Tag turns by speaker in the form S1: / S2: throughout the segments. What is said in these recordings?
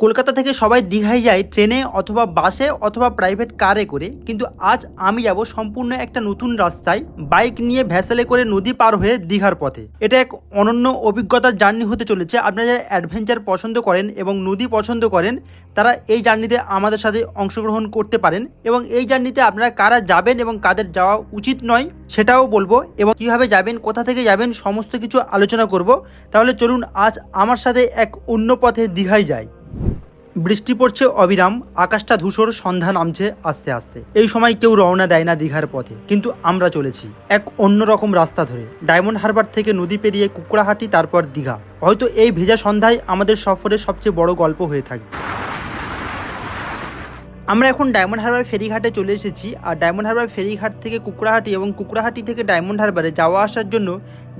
S1: কলকাতা থেকে সবাই দীঘায় যায় ট্রেনে অথবা বাসে অথবা প্রাইভেট কারে করে। কিন্তু আজ আমি যাব সম্পূর্ণ একটা নতুন রাস্তায় বাইক নিয়ে ভ্যাসেলে করে নদী পার হয়ে দীঘার পথে। এটা এক অনন্য অভিজ্ঞতার জার্নি হতে চলেছে। আপনারা যারা অ্যাডভেঞ্চার পছন্দ করেন এবং নদী পছন্দ করেন, তারা এই জার্নিতে আমাদের সাথে অংশগ্রহণ করতে পারেন এবং এই জার্নিতে আপনারা কারা যাবেন এবং কাদের যাওয়া উচিত নয়, সেটাও বলব এবং কীভাবে যাবেন, কোথা থেকে যাবেন, সমস্ত কিছু আলোচনা করব। তাহলে চলুন আজ আমার সাথে এক অন্য পথে দীঘায় যাই। বৃষ্টি পড়ছে অবিরাম, আকাশটা ধূসর, সন্ধ্যা নামছে আস্তে আস্তে। এই সময় কেউ রওনা দেয় না দীঘার পথে, কিন্তু আমরা চলেছি এক অন্যরকম রাস্তা ধরে। ডায়মন্ড হারবার থেকে নদী পেরিয়ে কুকড়াহাটি, তারপর দীঘা। হয়তো এই ভেজা সন্ধ্যায় আমাদের সফরের সবচেয়ে বড় গল্প হয়ে থাকবে। আমরা এখন ডায়মন্ড হারবার ফেরিঘাটে চলে এসেছি। আর ডায়মন্ড হারবার ফেরিঘাট থেকে কুকড়াহাটি এবং কুকড়াহাটি থেকে ডায়মন্ড হারবারে যাওয়া আসার জন্য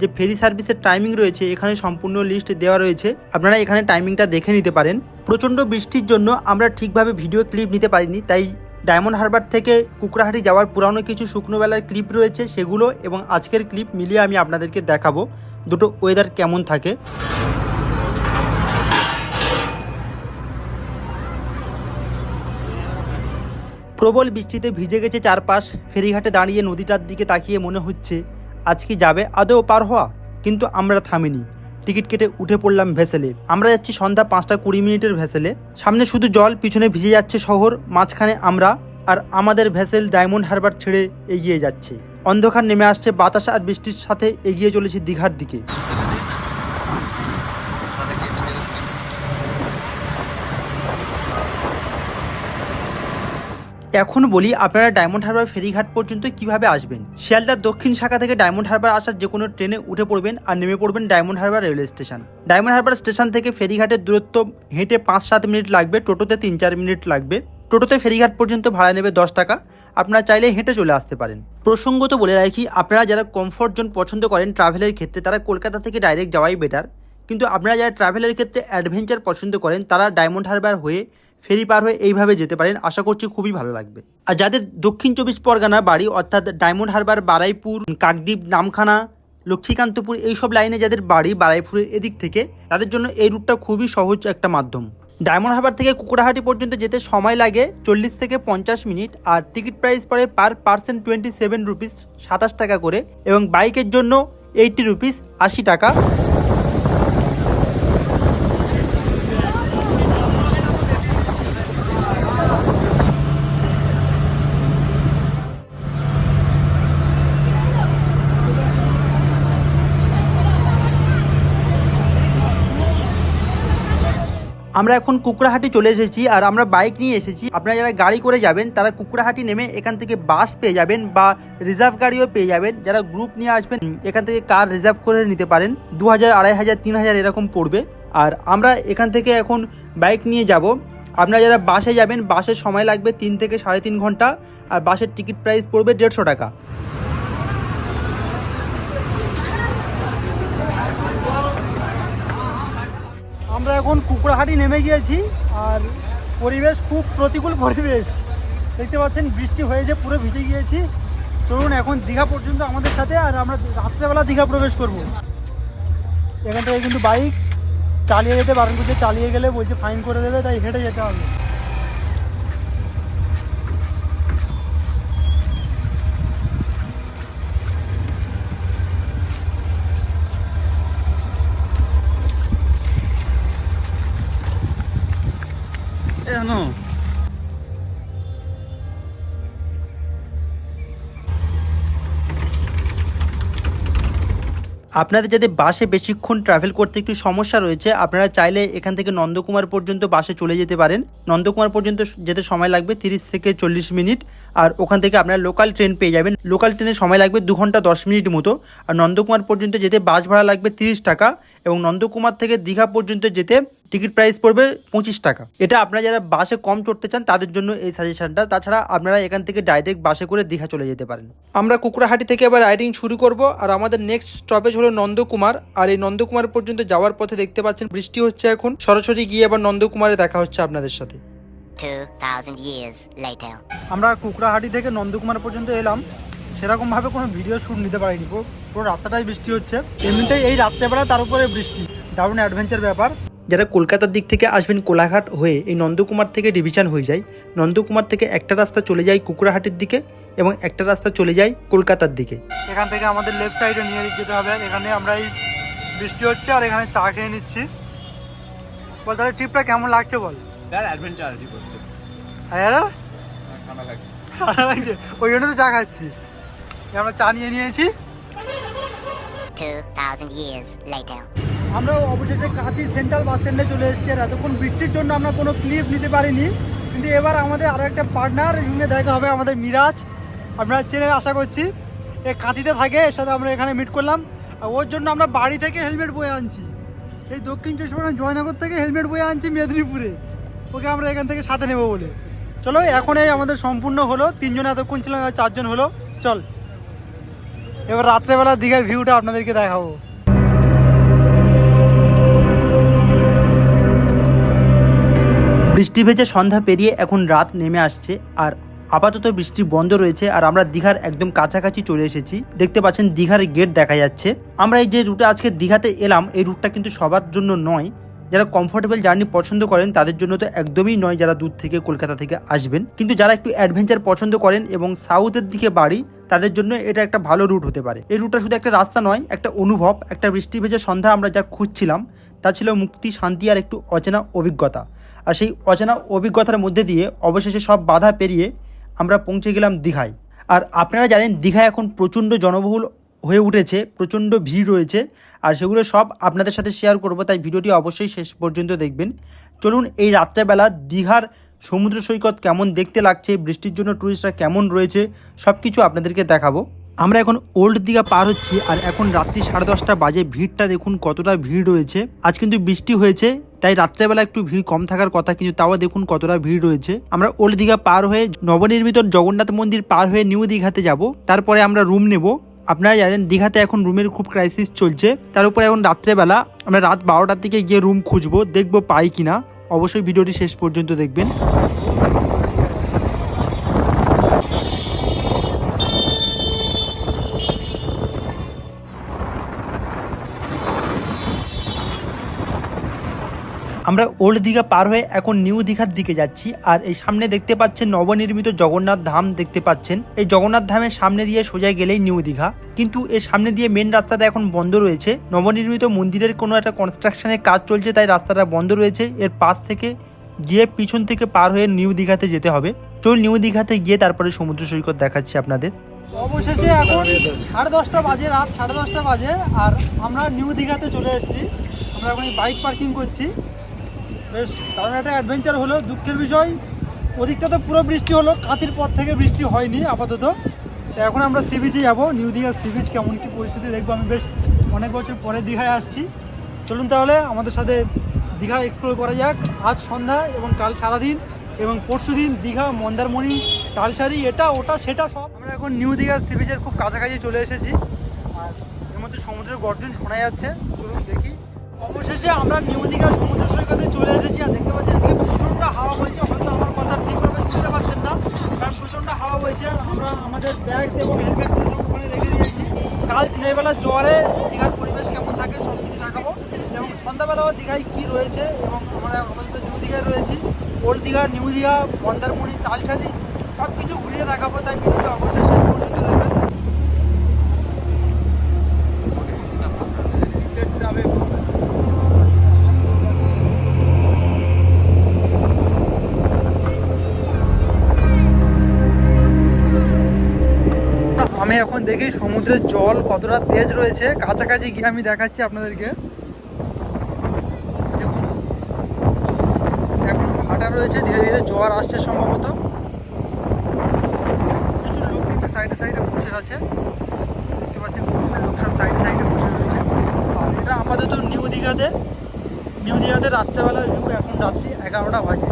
S1: যে ফেরি সার্ভিসের টাইমিং রয়েছে, এখানে সম্পূর্ণ লিস্ট দেওয়া রয়েছে। আপনারা এখানে টাইমিংটা দেখে নিতে পারেন। প্রচণ্ড বৃষ্টির জন্য আমরা ঠিকভাবে ভিডিও ক্লিপ নিতে পারিনি, তাই ডায়মন্ড হারবার থেকে কুকড়াহাটি যাওয়ার পুরানো কিছু শুকনো বেলার ক্লিপ রয়েছে সেগুলো এবং আজকের ক্লিপ মিলিয়ে আমি আপনাদেরকে দেখাবো। দুটো ওয়েদার কেমন থাকে। প্রবল বৃষ্টিতে ভিজে গেছে চারপাশ। ফেরিঘাটে দাঁড়িয়ে নদীটার দিকে তাকিয়ে মনে হচ্ছে, আজ কি যাবে আদৌ পার হওয়া? কিন্তু আমরা থামিনি। টিকিট কেটে উঠে পড়লাম ভেসেলে। আমরা যাচ্ছি সন্ধ্যা পাঁচটা কুড়ি মিনিটের ভেসেলে। সামনে শুধু জল, পিছনে ভিজে যাচ্ছে শহর, মাঝখানে আমরা। আর আমাদের ভেসেল ডায়মন্ড হারবার ছেড়ে এগিয়ে যাচ্ছে। অন্ধকার নেমে আসছে বাতাস আর বৃষ্টির সাথে এগিয়ে চলেছি দীঘার দিকে। এখন বলি, আপনারা ডায়মন্ড হারবার ফেরিঘাট পর্যন্ত কীভাবে আসবেন? শিয়ালদার দক্ষিণ শাখা থেকে ডায়মন্ড হারবার আসার যে কোনো ট্রেনে উঠে পড়বেন আর নেমে পড়বেন diamond harbour railway station. Diamond harbour station থেকে ফেরিঘাটের দূরত্ব হেঁটে পাঁচ সাত মিনিট লাগবে, টোটোতে তিন চার মিনিট লাগবে। টোটোতে ফেরিঘাট পর্যন্ত ভাড়া নেবে দশ টাকা। আপনারা চাইলে হেঁটে চলে আসতে পারেন। প্রসঙ্গত বলে রাখি, আপনারা যারা কমফোর্ট জোন পছন্দ করেন ট্রাভেলের ক্ষেত্রে, তারা কলকাতা থেকে ডাইরেক্ট যাওয়াই বেটার কিন্তু আপনারা যারা ট্রাভেলের ক্ষেত্রে অ্যাডভেঞ্চার পছন্দ করেন, তারা ডায়মন্ড হারবার হয়ে ফেরি পার হয়ে এইভাবে যেতে পারেন, আশা করছি খুবই ভালো লাগবে। আর যাদের দক্ষিণ চব্বিশ পরগনা বাড়ি, অর্থাৎ ডায়মন্ড হারবার, বারাইপুর, কাকদ্বীপ, নামখানা, লক্ষ্মীকান্তপুর, এইসব লাইনে যাদের বাড়ি বারাইপুরের এদিক থেকে, তাদের জন্য এই রুটটা খুবই সহজ একটা মাধ্যম। ডায়মন্ড হারবার থেকে কুকুরাহাটি পর্যন্ত যেতে সময় লাগে চল্লিশ থেকে পঞ্চাশ মিনিট, আর টিকিট প্রাইস পড়ে per percent twenty seven rupees সাতাশ টাকা করে, এবং বাইকের জন্য এইটটি রুপিস আশি টাকা। আমরা এখন কুকড়াহাটি চলে এসেছি আর আমরা বাইক নিয়ে এসেছি। আপনারা যারা গাড়ি করে যাবেন, তারা কুকড়াহাটি নেমে এখান থেকে বাস পেয়ে যাবেন বা রিজার্ভ গাড়িও পেয়ে যাবেন। যারা গ্রুপ নিয়ে আসবেন, এখান থেকে কার রিজার্ভ করে নিতে পারেন। দু হাজার আড়াই হাজার, তিন হাজার এরকম পড়বে। আর আমরা এখান থেকে এখন বাইক নিয়ে যাব। আপনারা যারা বাসে যাবেন বাসের সময় লাগবে তিন থেকে সাড়ে তিন ঘণ্টা। আর বাসের টিকিট প্রাইস পড়বে দেড়শো টাকা। আমরা এখন কুকুরাহাটি নেমে গিয়েছি আর পরিবেশ খুব প্রতিকূল পরিবেশ। দেখতে পাচ্ছেন, বৃষ্টি হয়েছে পুরো ভিজে গিয়েছি। চলুন এখন দীঘা পর্যন্ত আমাদের সাথে আর আমরা রাত্রেবেলা দীঘা প্রবেশ করব। এখান থেকে কিন্তু বাইক চালিয়ে যেতে বারণ করছে চালিয়ে গেলে বলছে ফাইন করে দেবে, তাই হেঁটে যেতে হবে। আপনাদের যাদের বাসে বেশিক্ষণ ট্রাভেল করতে একটু সমস্যা রয়েছে, আপনারা চাইলে এখান থেকে নন্দকুমার পর্যন্ত বাসে চলে যেতে পারেন। নন্দকুমার পর্যন্ত যেতে সময় লাগবে তিরিশ থেকে চল্লিশ মিনিট। আর ওখান থেকে আপনারা লোকাল ট্রেন পেয়ে যাবেন। লোকাল ট্রেনে সময় লাগবে দু ঘণ্টা দশ মিনিট মতো। আর নন্দকুমার পর্যন্ত যেতে বাস ভাড়া লাগবে তিরিশ টাকা। এবং নন্দকুমার থেকে দীঘা পর্যন্ত যেতে টিকিট প্রাইস পড়বে পঁচিশ টাকা। এটা আপনারা যারা বাসে কম চড়তে চান তাদের জন্য এই সাজেশনটা তাছাড়া আপনারা এখান থেকে ডাইরেক্ট বাসে করে দীঘা চলে যেতে পারেন। আমরা কুকুরাহাটি থেকে এবার রাইডিং শুরু করব আর আমাদের নেক্সট স্টপেজ হলো নন্দকুমার। আর এই নন্দকুমার পর্যন্ত যাওয়ার পথে দেখতে পাচ্ছেন বৃষ্টি হচ্ছে এখন। সরাসরি গিয়ে আবার নন্দকুমারে দেখা হচ্ছে আপনাদের সাথে।
S2: 2,000 years later.
S1: আমরা কুকড়াহাটি থেকে নন্দকুমার পর্যন্ত এলাম। সেরকমভাবে কোনো ভিডিও শ্যুট নিতে পারিনি। পুরো রাস্তাটাই বৃষ্টি হচ্ছে। এমনিতেই এই রাত্রেবেলা তার উপরে বৃষ্টি। দারুণ অ্যাডভেঞ্চার ব্যাপার। যারা কলকাতার দিক থেকে আসবেন কোলাঘাট হয়ে এই নন্দকুমার থেকে ডিভিশন হয়ে যায়। নন্দকুমার থেকে একটা রাস্তা চলে যায় কুকুরাহাটির দিকে এবং একটা রাস্তা চলে যায় কলকাতার দিকে।
S3: এখান থেকে আমাদের লেফট সাইডে নিয়ে যেতে হবে। এখানে আমরা এই বৃষ্টি হচ্ছে আর এখানে চা খেয়ে নিচ্ছি। বল তাহলে ট্রিপটা কেমন লাগছে বল?
S4: অ্যাডভেঞ্চার
S3: হ্যাঁ, হ্যাঁ। ওই জন্য তো চা খাচ্ছি। আমরা চা নিয়ে নিয়েছি।
S2: 2,000 years later.
S3: আমরা অবশেষে কাঁথি সেন্ট্রাল বাস স্ট্যান্ডে চলে এসেছি আর এতক্ষণ বৃষ্টির জন্য আমরা কোনো ক্লিপ নিতে পারিনি। কিন্তু এবার আমাদের আরও একটা পার্টনার সঙ্গে দেখা হবে আমাদের মিরাজ। আপনারা চেনে আশা করছি। এ কাঁথিতে থাকে এর সাথে আমরা এখানে মিট করলাম। আর ওর জন্য আমরা বাড়ি থেকে হেলমেট বয়ে আনছি। এই দক্ষিণ চব্বিশ পরগনা জয়নগর থেকে হেলমেট বয়ে আনছি মেদিনীপুরে। ওকে আমরা এখান থেকে সাথে নেব বলে। চলো এখন এই আমাদের সম্পূর্ণ হলো। তিনজন এতক্ষণ ছিলাম চারজন হলো। চল। এবার রাত্রেবেলা দীঘার ভিউটা আপনাদেরকে দেখাবো।
S1: বৃষ্টি ভেজে সন্ধ্যা পেরিয়ে এখন রাত নেমে আসছে আর আপাতত বৃষ্টি বন্ধ রয়েছে আর আমরা দীঘার একদম কাছাকাছি চলে এসেছি। দেখতে পাচ্ছেন দীঘার গেট দেখা যাচ্ছে। আমরা এই যে রুটে আজকে দীঘাতে এলাম, এই রুটটা কিন্তু সবার জন্য নয়। যারা কমফোর্টেবল জার্নি পছন্দ করেন, তাদের জন্য তো একদমই নয় যারা দূর থেকে কলকাতা থেকে আসবেন। কিন্তু যারা একটু অ্যাডভেঞ্চার পছন্দ করেন এবং সাউথের দিকে বাড়ি তাদের জন্য এটা একটা ভালো রুট হতে পারে। এই রুটটা শুধু একটা রাস্তা নয়, একটা অনুভব, একটা বৃষ্টি ভেজে সন্ধ্যা আমরা যা খুঁজছিলাম, তা ছিল মুক্তি, শান্তি আর একটু অচেনা অভিজ্ঞতা। আর সেই অচেনা অভিজ্ঞতার মধ্যে দিয়ে অবশেষে সব বাধা পেরিয়ে আমরা পৌঁছে গেলাম দীঘায়। আর আপনারা জানেন, দীঘায় এখন প্রচণ্ড জনবহুল হয়ে উঠেছে, প্রচণ্ড ভিড় রয়েছে, আর সেগুলো সব আপনাদের সাথে শেয়ার করব, তাই ভিডিওটি অবশ্যই শেষ পর্যন্ত দেখবেন। চলুন এই রাত্রেবেলা দীঘার সমুদ্র সৈকত কেমন দেখতে লাগছে, বৃষ্টির জন্য টুরিস্টরা কেমন রয়েছে সব কিছু আপনাদেরকে দেখাবো। আমরা এখন ওল্ড দীঘা পার হচ্ছি আর এখন রাত্রি সাড়ে দশটা বাজে, ভিড়টা দেখুন কতটা ভিড় রয়েছে। আজ কিন্তু বৃষ্টি হয়েছে, তাই রাত্রেবেলা একটু ভিড় কম থাকার কথা, কিন্তু তাও দেখুন কতটা ভিড় রয়েছে। আমরা ওল্ড দীঘা পার হয়ে নবনির্মিত জগন্নাথ মন্দির পার হয়ে নিউ দীঘাতে যাব। তারপরে আমরা রুম নেব। আপনারা জানেন, দীঘাতে এখন রুমের খুব ক্রাইসিস চলছে। তার উপরে এখন রাত্রেবেলা আমরা রাত বারোটার দিকে গিয়ে রুম খুঁজবো, দেখব পাই কিনা। অবশ্যই ভিডিওটি শেষ পর্যন্ত দেখবেন। আমরা ওল্ড দীঘা পার হয়ে এখন নিউ দীঘার দিকে যাচ্ছি, আর এই সামনে দেখতে পাচ্ছেন নবনির্মিত জগন্নাথ ধাম দেখতে পাচ্ছেন। এই জগন্নাথ ধামের সামনে দিয়ে সোজা গেলেই নিউ দীঘা, কিন্তু এর সামনে দিয়ে মেন রাস্তাটা এখন বন্ধ রয়েছে। নবনির্মিত মন্দিরের কোনো একটা কনস্ট্রাকশনের কাজ চলছে, তাই রাস্তাটা বন্ধ রয়েছে। এর পাশ থেকে গিয়ে পিছন থেকে পার হয়ে নিউ দীঘাতে যেতে হবে। চল নিউ দীঘাতে গিয়ে তারপরে সমুদ্র সৈকত দেখাচ্ছি আপনাদের।
S3: অবশেষে এখন সাড়ে দশটা বাজে, রাত সাড়ে দশটা বাজে, আর আমরা নিউ দীঘাতে চলে এসেছি। আমরা এখন বাইক পার্কিং করছি। বেশ কারণ একটা অ্যাডভেঞ্চার হলো, দুঃখের বিষয়। ওদিকটা তো পুরো বৃষ্টি হলো কাঁতির পর থেকে বৃষ্টি হয়নি আপাতত। তো এখন আমরা সি বিচে যাব নিউ দীঘার সি বিচ কেমন কী পরিস্থিতি দেখব আমি বেশ অনেক বছর পরে দীঘায় আসছি। চলুন তাহলে আমাদের সাথে দীঘা এক্সপ্লোর করা যাক। আজ সন্ধ্যা এবং কাল সারাদিন এবং পরশু দিন দীঘা, মন্দারমণি তালসারি এটা, ওটা, সেটা সব আমরা এখন নিউ দীঘা সি বিচের খুব কাছাকাছি চলে এসেছি। আর এর মধ্যে সমুদ্রের গর্জন শোনা যাচ্ছে। চলুন দেখি। অবশেষে আমরা নিউ দীঘা সমুদ্র সৈকতে চলে এসেছি আর দেখতে পাচ্ছি এদিকে প্রচণ্ড হাওয়া বইছে। হয়তো আমার কথা ঠিকভাবে শুনতে পাচ্ছেন না, কারণ প্রচণ্ড হাওয়া বইছে। আমরা আমাদের ব্যাগ এবং হেলমেট ওখানে রেখে দিয়েছি। কাল দিনের বেলা জ্বরে দীঘার পরিবেশ কেমন থাকে সব কিছু দেখাবো। এবং সন্ধ্যাবেলাও দীঘায় কী রয়েছে এবং আমরা আমাদের নিউ দীঘায় রয়েছি। ওল্ড দীঘা, নিউ দীঘা মন্দারমণি তালছাড়ি সব কিছু ঘুরিয়ে দেখাবো। তাই ভিডিওটা অবশ্যই শেষ পর্যন্ত আমি এখন দেখি সমুদ্রের জল কতটা তেজ রয়েছে। কাছাকাছি গিয়ে আমি দেখাচ্ছি আপনাদেরকে। এখন ভাটা রয়েছে, ধীরে ধীরে জোয়ার আসছে সম্ভবত। প্রচুর লোক কিন্তু সাইডে সাইডে বসে আছে। দেখতে পাচ্ছেন, প্রচুর লোক সব সাইডে সাইডে বসে রয়েছে। আর এটা আপাতত নিউ দীঘাতে। নিউ দীঘাতে রাত্রেবেলার ভিউ এখন রাত্রি এগারোটা বাজে।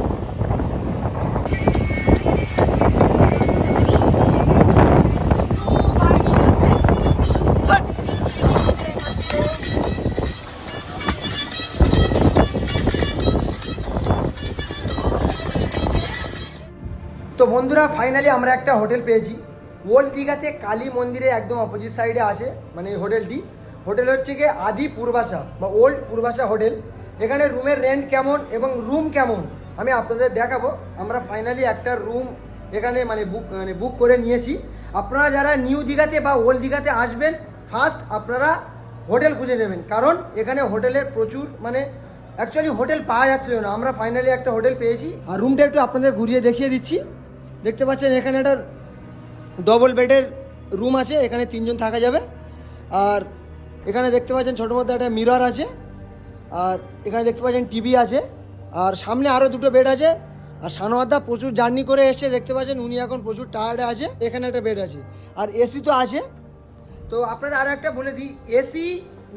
S5: তো বন্ধুরা ফাইনালি আমরা একটা হোটেল পেয়েছি। ওল্ড দীঘাতে কালী মন্দিরে একদম অপোজিট সাইডে আছে মানে হোটেলটি হোটেল হচ্ছে গিয়ে আদি পূর্বাশা, বা ওল্ড পূর্বাশা হোটেল এখানে রুমের রেন্ট কেমন এবং রুম কেমন আমি আপনাদের দেখাবো। আমরা ফাইনালি একটা রুম এখানে মানে বুক মানে বুক করে নিয়েছি। আপনারা যারা নিউ দীঘাতে বা ওল্ড দীঘাতে আসবেন ফার্স্ট আপনারা হোটেল খুঁজে নেবেন। কারণ এখানে হোটেলের প্রচুর মানে অ্যাকচুয়ালি হোটেল পাওয়া যাচ্ছিল না। আমরা ফাইনালি একটা হোটেল পেয়েছি। আর রুমটা একটু আপনাদের ঘুরিয়ে দেখিয়ে দিচ্ছি। দেখতে পাচ্ছেন, এখানে একটা ডবল বেডের রুম আছে, এখানে তিনজন থাকা যাবে। আর এখানে দেখতে পাচ্ছেন, ছোটোর মধ্যে একটা মিরর আছে। আর এখানে দেখতে পাচ্ছেন টিভি আছে। আর সামনে আরও দুটো বেড আছে। আর সানোয়ারদা প্রচুর জার্নি করে এসছে, দেখতে পাচ্ছেন, উনি এখন প্রচুর টায়ার্ডে আছে। এখানে একটা বেড আছে। আর এসি তো আছে। তো আপনাদের আরও একটা বলে দিই এসি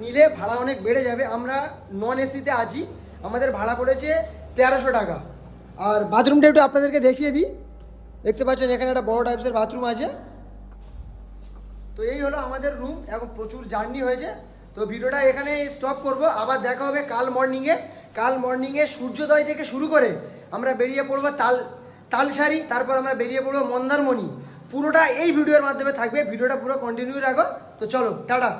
S5: নিলে ভাড়া অনেক বেড়ে যাবে। আমরা নন এসিতে আছি। আমাদের ভাড়া পড়েছে তেরোশো টাকা। আর বাথরুমটা একটু আপনাদেরকে দেখিয়ে দিই। দেখতে পাচ্ছেন এখানে একটা বড় টাইপসের বাথরুম আছে। তো এই হলো আমাদের রুম এখন প্রচুর জার্নি হয়েছে। তো ভিডিওটা এখানে স্টপ করব। আবার দেখা হবে কাল মর্নিংয়ে কাল মর্নিংয়ে সূর্যোদয় থেকে শুরু করে আমরা বেরিয়ে পড়ব তাল তালসারি তারপর আমরা বেরিয়ে পড়ব মন্দারমণি। পুরোটা এই ভিডিওর মাধ্যমে থাকবে। ভিডিওটা পুরো কন্টিনিউ রাখো। তো চলো, টাটা।